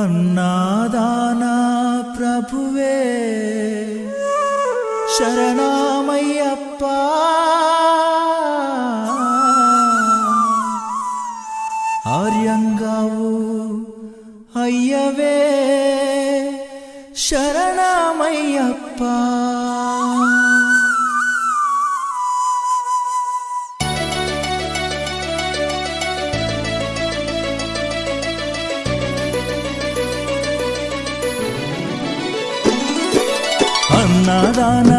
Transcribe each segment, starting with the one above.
அன்னாதானா பிரபுவே சரணாமையப்பா. ஆரியங்காவு ஐயவே சரணாமையப்பா. నాదానా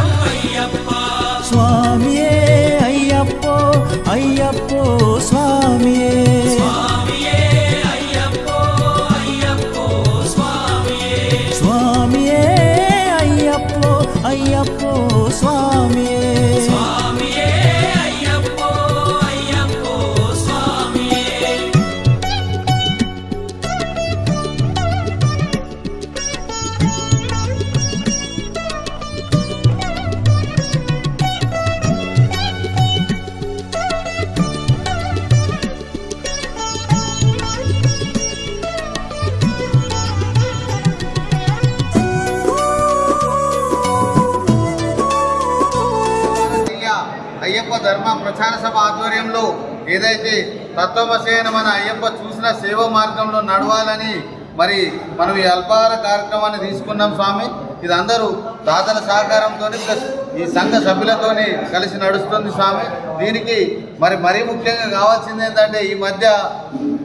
ప్రచార సభ ఆధ్వర్యంలో ఏదైతే తత్వమసేన మన అయ్యప్ప చూసిన సేవ మార్గంలో నడవాలని మరి మనం ఈ అల్పాహార కార్యక్రమాన్ని తీసుకున్నాం స్వామి. ఇది అందరూ దాతల సహకారంతో ప్లస్ ఈ సంఘ సభ్యులతోని కలిసి నడుస్తుంది స్వామి. దీనికి మరి మరీ ముఖ్యంగా కావాల్సింది ఏంటంటే ఈ మధ్య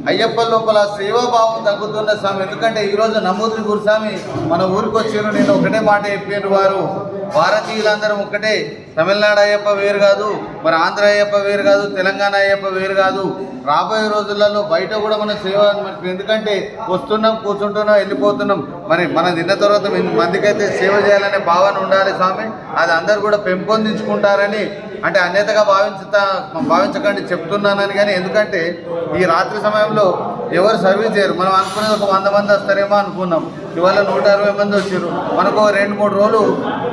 అయ్యప్ప లోపల సేవాభావం తగ్గుతున్న స్వామి. ఎందుకంటే ఈరోజు నమూద్రి గురుస్వామి మన ఊరికి వచ్చారు. నేను ఒకటే మాట చెప్పాను వారు. భారతీయులందరం ఒక్కటే. తమిళనాడు అయ్యప్ప వేరు కాదు. మరి ఆంధ్ర అయ్యప్ప వేరు కాదు. తెలంగాణ అయ్యప్ప వేరు కాదు. రాబోయే రోజులలో బయట కూడా మన సేవ ఎందుకంటే వస్తున్నాం కూర్చుంటున్నాం వెళ్ళిపోతున్నాం. మరి మన తిన్న తర్వాత మందికైతే సేవ చేయాలనే భావన ఉండాలి స్వామి. అది అందరు కూడా పెంపొందించుకుంటారని అంటే అన్యతగా భావించుతా భావించకండి చెప్తున్నానని కానీ ఎందుకంటే ఈ రాత్రి సమయంలో ఎవరు సర్వీస్ చేయరు. మనం అనుకునేది ఒక వంద మంది వస్తారేమో అనుకున్నాం. ఇవాళ నూట అరవై మంది వచ్చారు. మనకు రెండు మూడు రోజులు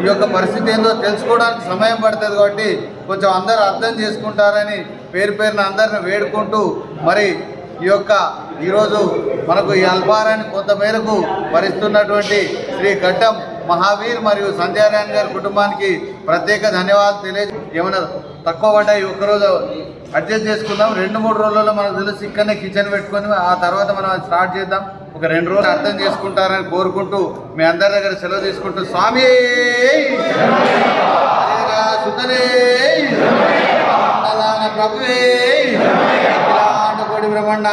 ఈ యొక్క పరిస్థితి ఏందో తెలుసుకోవడానికి సమయం పడుతుంది కాబట్టి కొంచెం అందరూ అర్థం చేసుకుంటారని పేరు పేరున అందరిని వేడుకుంటూ మరి ఈ యొక్క ఈరోజు మనకు ఈ అల్పారాన్ని కొంతమేరకు భరిస్తున్నటువంటి శ్రీ గడ్డం మహావీర్ మరియు సంధ్యారాయణ గారి కుటుంబానికి ప్రత్యేక ధన్యవాదాలు తెలియ ఏమైనా తక్కువ పడ్డాయి? ఒక్కరోజు అడ్జస్ట్ చేసుకుందాం. రెండు మూడు రోజుల్లో మనకు తెలిసి ఇక్కడనే కిచెన్ పెట్టుకొని ఆ తర్వాత మనం స్టార్ట్ చేద్దాం. ఒక రెండు రోజులు అర్థం చేసుకుంటారని కోరుకుంటూ మీ అందరి దగ్గర సెలవు తీసుకుంటూ స్వామి! సుతనే అన్నదాన ప్రభువే! బ్రహ్మాండ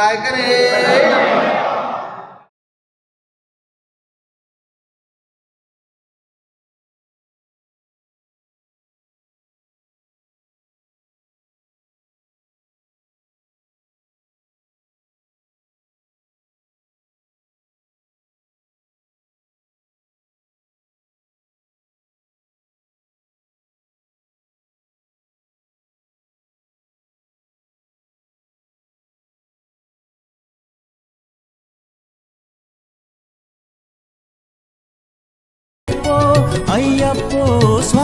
అయ్యప్పో స్వామి